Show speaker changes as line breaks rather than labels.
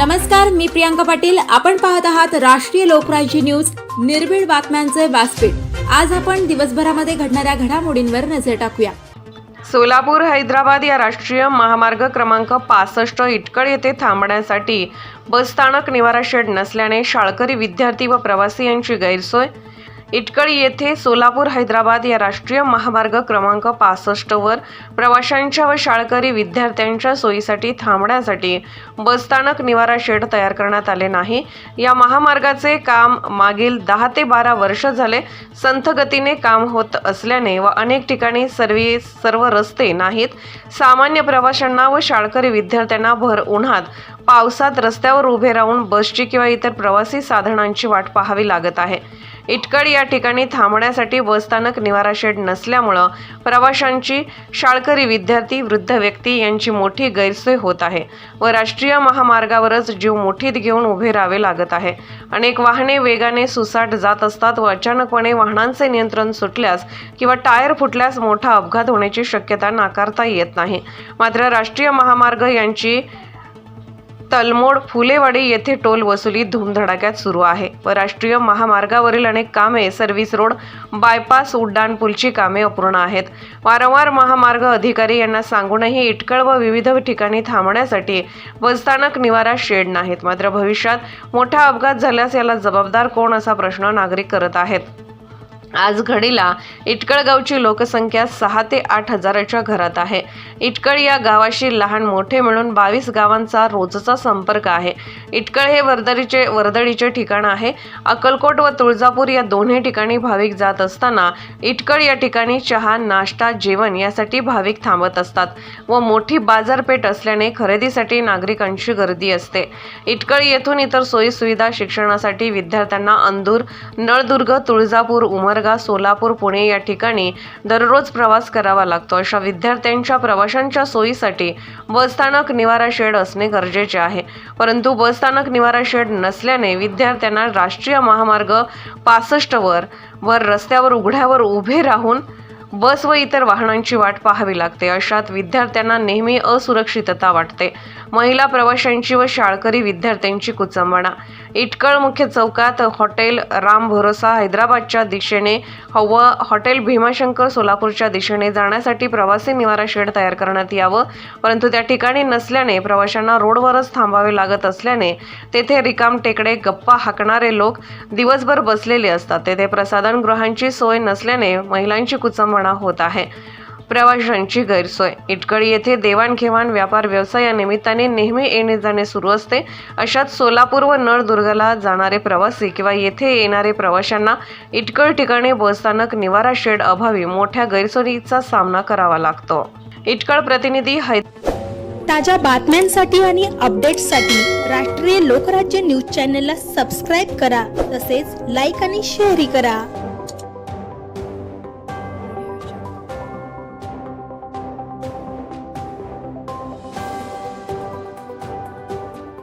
नमस्कार मी प्रियांका पाटील. आपण पाहत आहात राष्ट्रीय लोकराज्य न्यूज. निर्भीड बातम्यांचे व्यासपीठ. आज आपण दिवसभरामध्ये घडणाऱ्या घडामोडींवर नजर टाकूया.
सोलापूर हैदराबाद या राष्ट्रीय महामार्ग क्रमांक पासष्ट इटकळ येथे थांबण्यासाठी बसस्थानक निवारा शेड नसल्याने शाळकरी विद्यार्थी व प्रवासी यांची गैरसोय. इटकळी येथे सोलापूर हैदराबाद या राष्ट्रीय महामार्ग क्रमांक पासष्टवर प्रवाशांच्या व शाळकरी विद्यार्थ्यांच्या सोयीसाठी थांबण्यासाठी बसस्थानक निवारा शेड तयार करण्यात आले नाही. या महामार्गाचे काम मागील दहा ते बारा वर्ष झाले. संथगतीने काम होत असल्याने व अनेक ठिकाणी सर्वे सर्व रस्ते नाहीत. सामान्य प्रवाशांना व शाळकरी विद्यार्थ्यांना भर उन्हात पावसात रस्त्यावर उभे राहून बसची किंवा इतर प्रवासी साधनांची वाट पाहावी लागत आहे. इटकड या ठिकाणी थांबण्यासाठी बसस्थानक निवारा शेड नसल्यामुळं प्रवाशांची शाळकरी विद्यार्थी वृद्ध व्यक्ती यांची मोठी गैरसोय होत आहे व राष्ट्रीय महामार्गावरच जीव मुठीत घेऊन उभे राहावे लागत आहे. अनेक वाहने वेगाने सुसाट जात असतात व अचानकपणे वाहनांचे नियंत्रण सुटल्यास किंवा टायर फुटल्यास मोठा अपघात होण्याची शक्यता नाकारता येत नाही. मात्र राष्ट्रीय महामार्ग यांची तलमोड फुलेवाडी येथे टोल वसुली धूमधडाक्यात सुरू आहे. व राष्ट्रीय महामार्गावरील अनेक कामे सर्व्हिस रोड बायपास उड्डाणपूलची कामे अपूर्ण आहेत. वारंवार महामार्ग अधिकारी यांना सांगूनही इटकळ व विविध ठिकाणी थांबण्यासाठी बसस्थानक निवारा शेड नाहीत. मात्र भविष्यात मोठा अपघात झाल्यास याला जबाबदार कोण असा प्रश्न नागरिक करत आहेत. आज घडीला इटकळ गावची लोकसंख्या सहा ते आठ हजाराच्या घरात आहे. इटकळ या गावाशी लहान मोठे मिळून बावीस गावांचा रोजचा संपर्क आहे. इटकळ हे वर्दळीचे वर्दळीचे ठिकाण आहे. अक्कलकोट व तुळजापूर या दोन्ही ठिकाणी भाविक जात असताना इटकळ या ठिकाणी चहा नाश्ता जेवण यासाठी भाविक थांबत असतात व मोठी बाजारपेठ असल्याने खरेदीसाठी नागरिकांची गर्दी असते. इटकळ येथून इतर सोयीसुविधा शिक्षणासाठी विद्यार्थ्यांना अंदूर नळदुर्ग तुळजापूर उमर उमरगा सोलापूर पुणे या ठिकाणी दररोज प्रवास करावा लागतो. अशा विद्यार्थ्यांच्या प्रवाशांच्या सोयीसाठी बसस्थानक निवारा शेड असणे गरजेचे आहे. परंतु बसस्थानक निवारा शेड नसल्याने विद्यार्थ्यांना राष्ट्रीय महामार्ग पासष्टवर वर रस्त्यावर उघड्यावर उभे राहून बस व इतर वाहनांची वाट पाहावी लागते. अशात विद्यार्थ्यांना नेहमी असुरक्षितता वाटते. महिला प्रवाशांची व शाळकरी विद्यार्थ्यांची कुचंबणा. इटकळ मुख्य चौकात हॉटेल राम भरोसा हैदराबादच्या दिशेने व हॉटेल भीमाशंकर सोलापूरच्या दिशेने जाण्यासाठी प्रवासी निवारा शेड तयार करण्यात यावं. परंतु त्या ठिकाणी नसल्याने प्रवाशांना रोडवरच थांबावे लागत असल्याने तेथे रिकाम टेकडे गप्पा हाकणारे लोक दिवसभर बसलेले असतात. तेथे प्रसाधनगृहांची सोय नसल्याने महिलांची कुचंबणा होत आहे. प्रवाशांची गैरसोय. इटकळी येथे देवाणघेवाण व्यापार व्यवसाय या निमित्ताने नेहमी येणे जाणे सुरू असते. अशात सोलापूर व नळदुर्गला जाणारे प्रवासी किंवा येथे येणारे प्रवाशांना इटकळ ठिकाणी बसस्थानक निवारा शेड अभावी मोठ्या गैरसोयीचा सामना करावा लागतो. इटकळ प्रतिनिधी है
ताज्या बातम्यांसाठी आणि अपडेट्ससाठी राष्ट्रीय लोकराज्य न्यूज चॅनलला सबस्क्राईब करा. तसेच लाईक आणि शेअरही करा.